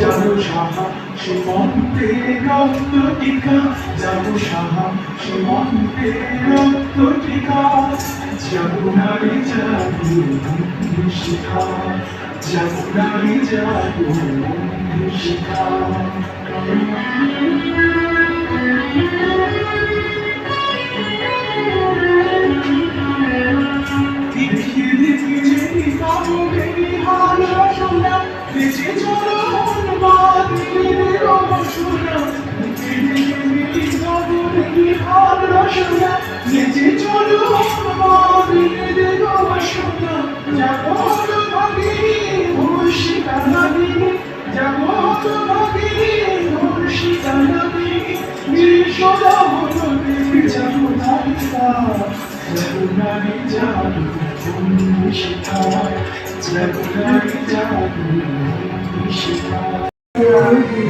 জাদু সাহা সীমন্তে রক্ত টিকা জাদু সাহা সীমন্তে রক্ত টিকা জাদুরারি জাদু শিখা জাদুরারি জাদু শিখা শোনা বেঁচে চলো মনবাদের অবসরা যাব তোমাকে মুর্শিদা নবী যাব তোমাকে মুর্শিদা নবী বিশ্বদা হলো যাব নারিকা জাদুনারি জাদু শিখা জামা কাপড় বুদ্ধি যারা বুদ্ধি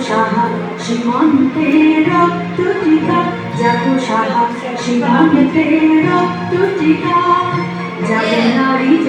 সাহা সীমান্তে রক্ত টিকা যাব সাহা সীমান্তে রক্ত টিকা যাবে নারী